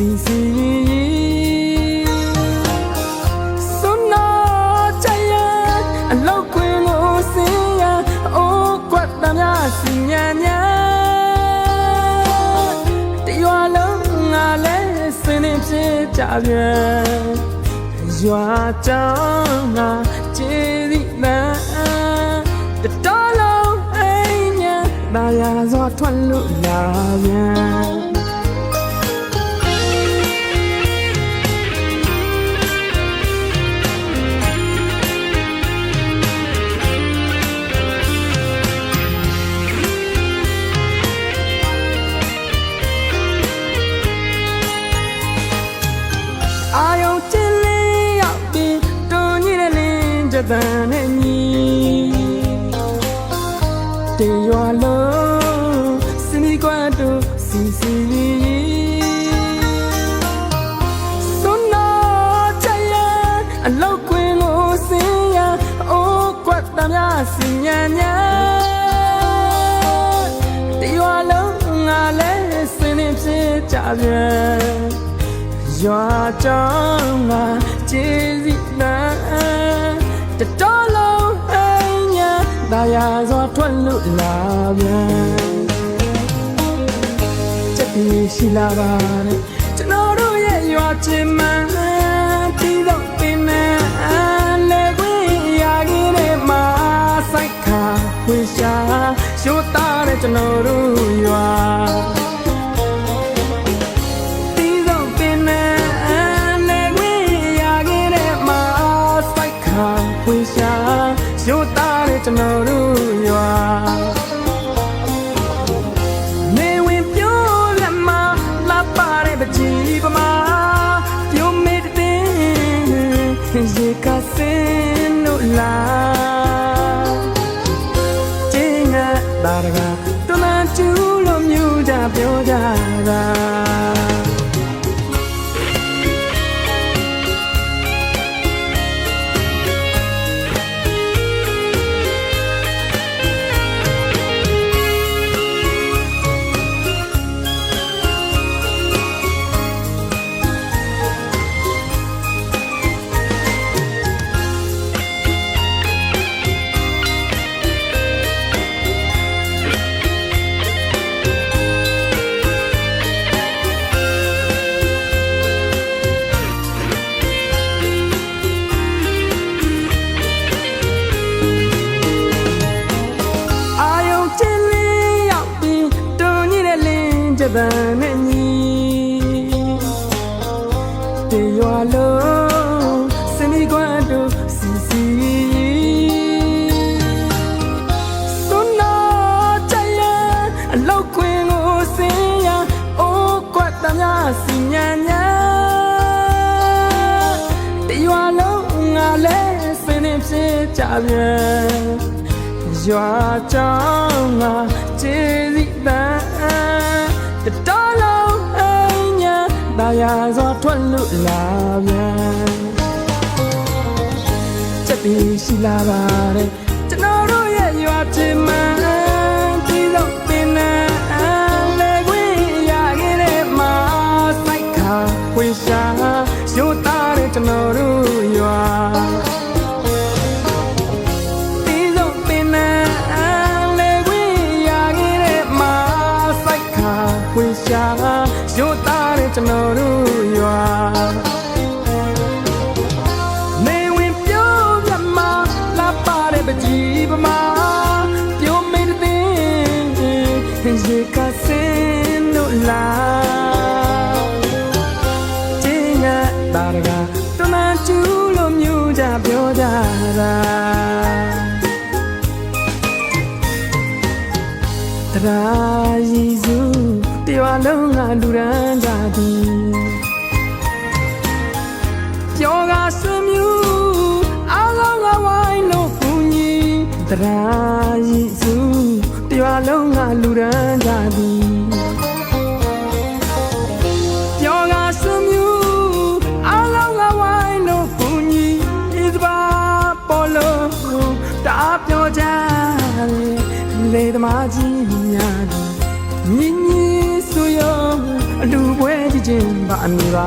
စီစီစွန်းနာချရအလောက်ခွင်ကိုစင်ရအိုးကွက်တမ်းများစီညာညာတေရွာလုံးငါလဲစင်းနေဖြစ်ကြပြန်ရွာကြောင်းငါကျေးဇူးနာတတော်လုံးအိမ်ညာဒါရစွာထွက်လို့လာပြန် တန်နဲ့ညီတေရွာလုံးစနီကွတ်တူစီစီစွန်းနာချရအလောက်ခွင်ကိုစင်ရအိုးကွက်တမ်းများစီညာညာတေရွာလုံးငါလဲစင်းနေဖြစ်ကြပြန်ရွာကြောင်းကကျေးဇူးနာ တတော်လုံးအိမ်ညာဒါရစွာထွက်လို့လာပြန်ချက်တီရှိလာပါတယ်ကျွန်တော်တို့ရဲ့ရွာချင်းမှန်တီးတော့ပင်နဲ့လေခွေရခဲ့တဲ့မှာစိုက်ခါခွေရှာရှိုးတာတဲ့ကျွန်တော်တို့ရွာ ကျွန်တော်တို့ရွာနေဝင်ပြိုးလက်မလာပါတဲ့ပကြီးပမာပြိုးမေးတဲ့ရေကစင်းလို့လာချင်းငါတာရကတမန်ကျူလို့မြူကြပြောကြတာ တယ်ကျွန်တော်တို့ရဲ့ရွာချင်းမှ သမားကြီးများမြင်းကြီးဆိုရောအလူပွဲကြီးချင်းပါအမိပါ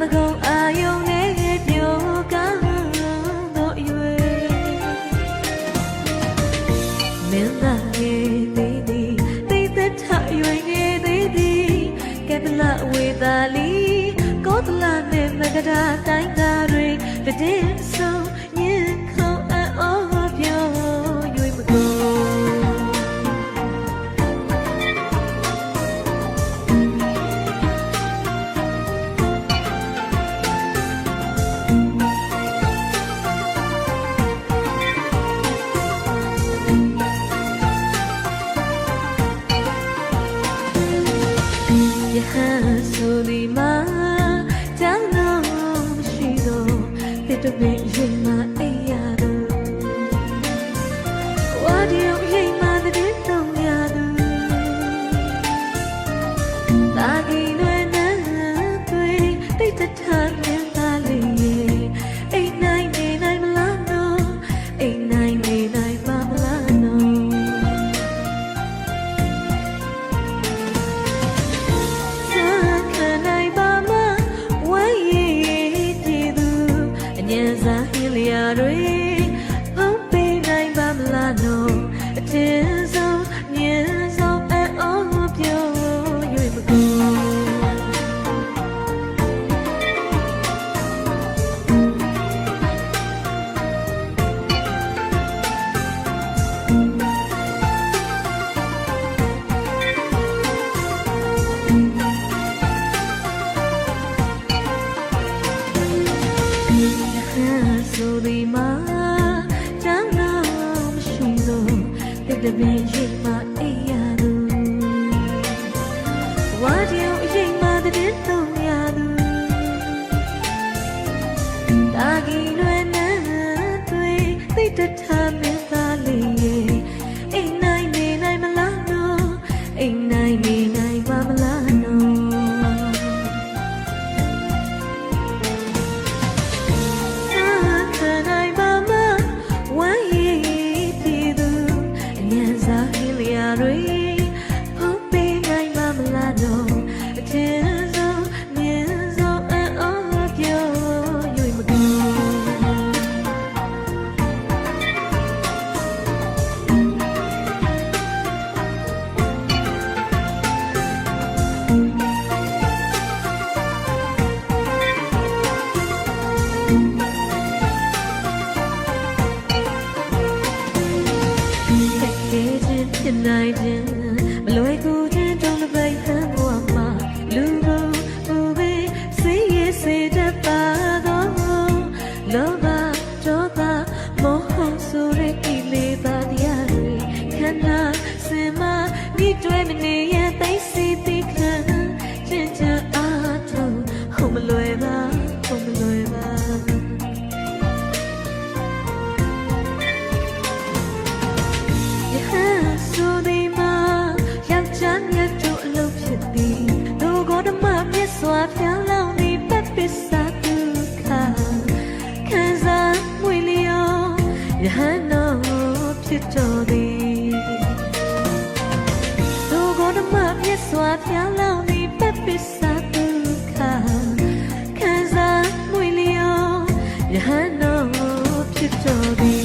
မကုံအာယုံနဲ့ပြိုကတို့ရွေမင်းသာငယ်သေးသည်သိသက်ထရွေငယ်သေးသည်ကဲပလဝေသာလီကောသလနဲ့မကတာတိုင်းသားတွေတည် ယဟန်ဆိုဒီမှာတန်းတော့ရှိတော့တစ်တည်းရင်မှာ နိုင်ခြင်းမလွယ်ကူတဲ့တုံ့ ဟန်တော်ဖြစ်တော်သည်သူကိုယ်တမမြတ်စွာဘုရားလောင်းသည်ပပစ္စာဒုက္ခခံစားမွေလျောယဟန်တော်ဖြစ်တော်သည်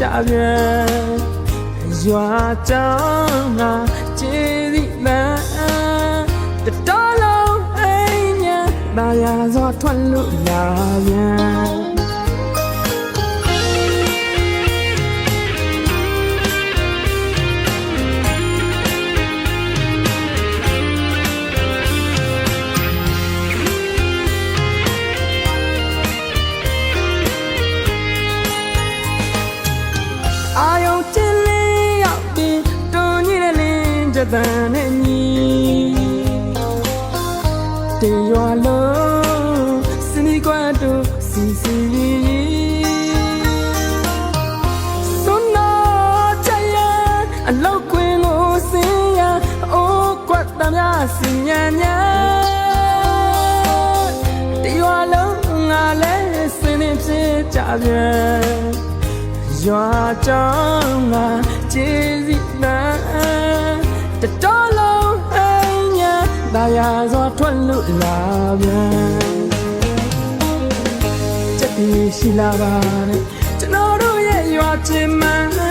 ကြပြန်ရွာကြောင်းငါကျေးဇူးမှန်တတော်လုံးအိမ်ညာဒါရစွာထွက်လို့လာပြန် င်းကြတဲ့နဲ့ညီတေရွာလုံးစနီကွတ်တို့စီစီစွန်းနာချရအလောက်ခွင်ကိုစင်ရအိုးကွက်တမ်းများစီညာညာတေရွာလုံးငါလဲစင်းနေဖြစ်ကြပြန်ရွာကြောင်းကကျေးဇူးတန် တတော်လုံးအိမ်ညာဒါရစွာထွက်လို့လာပြန်ချက်တီရှိလာပါနဲ့ကျွန်တော်တို့ရဲ့ရွာချင်းမှ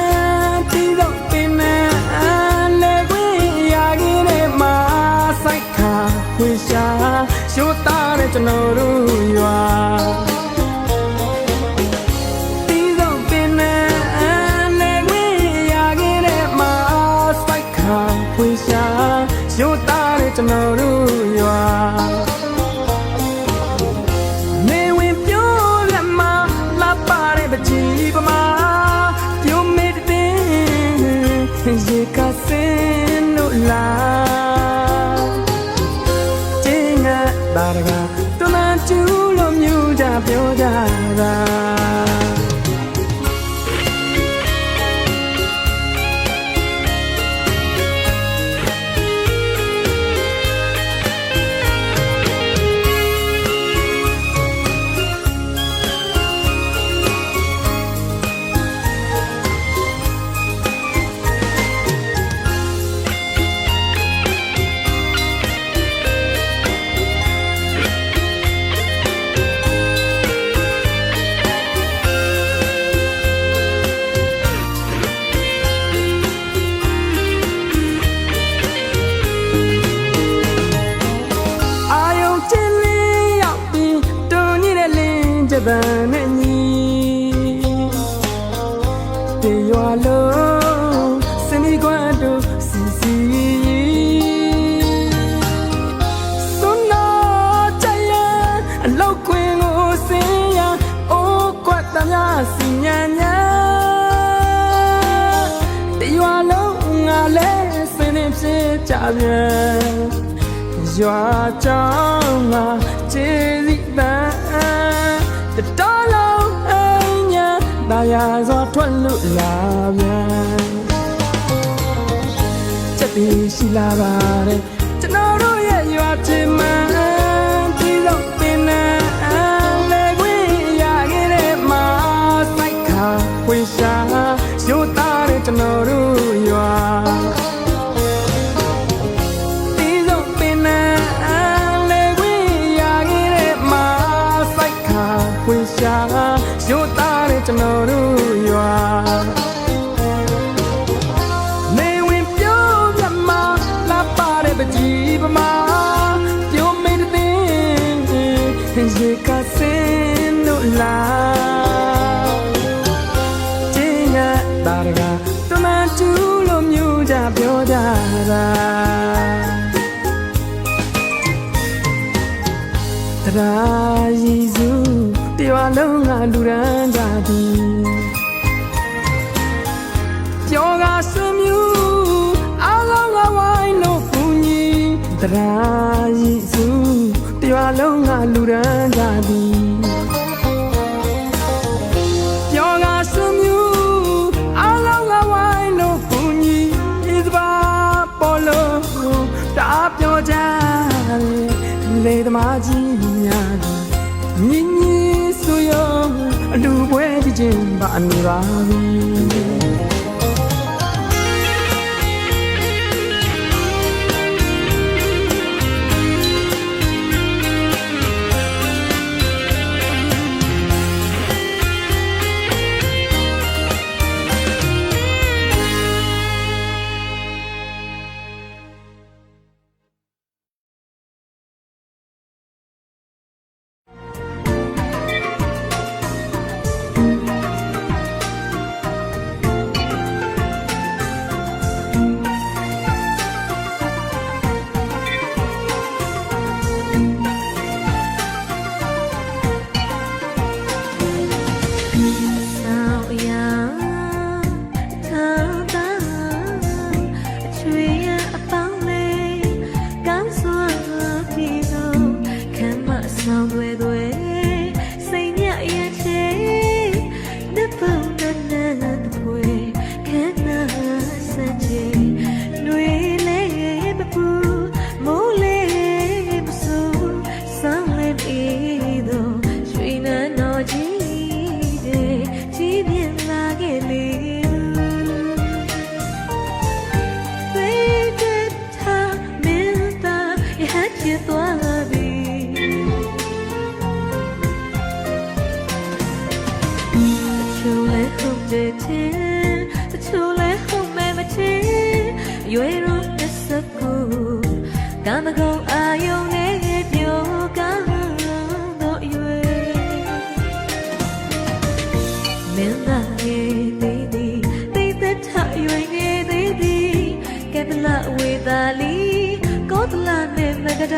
ကြပြန်ရွာကြောင်းမှာကျေးဇူးပန်းတတော်လုံးအညာဘာယာစွာထွက်လွတ်လာပြန်ချက်ပြီးရှိလာပါတယ် လူရန်ကြသည်ကြောကဆွမြူအလောင်းကဝိုင်းလို့ကူညီတရာရည်စုတရွာလုံးကလူရန်ကြသည်ကြောကဆွမြူအလောင်းကဝိုင်းလို့ကူညီဤစပါပေါ်လို့တာပြောကြလေသမားကြီး အလူပွဲချင်းချင်းပါအနူရာဘူး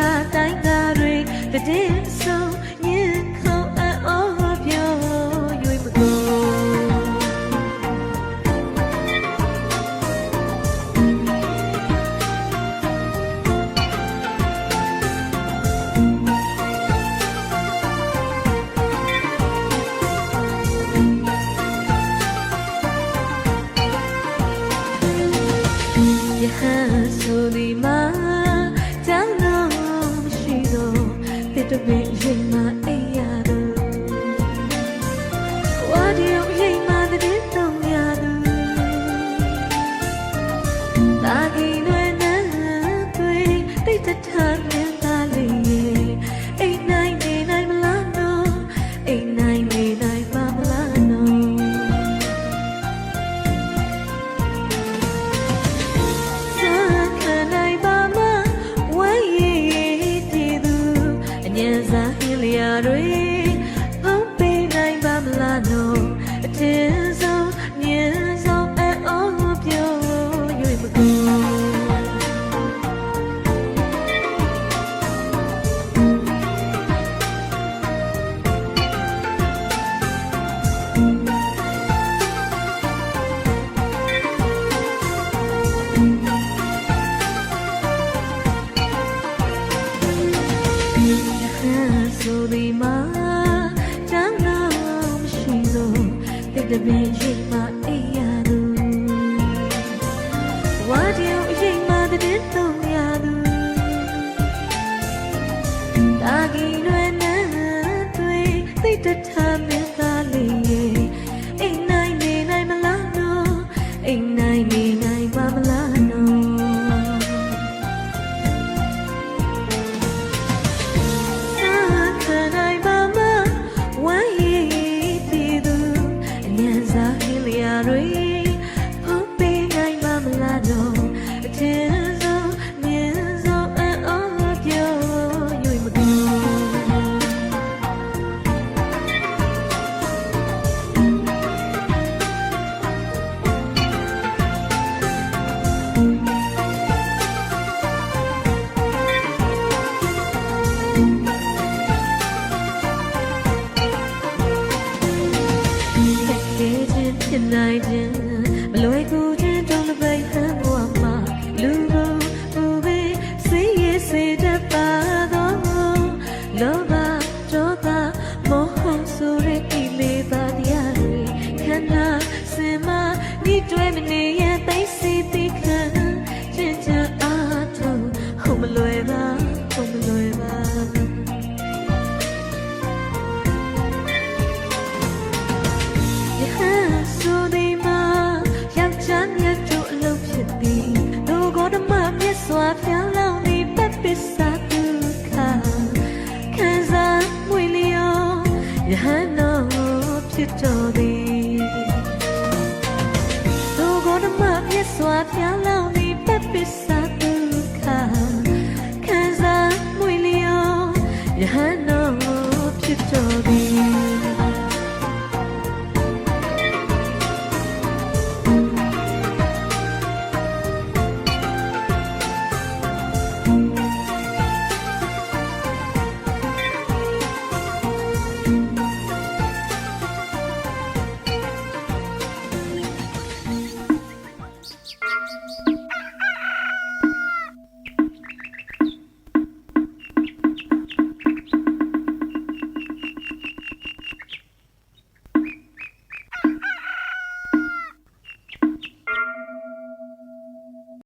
kata to be in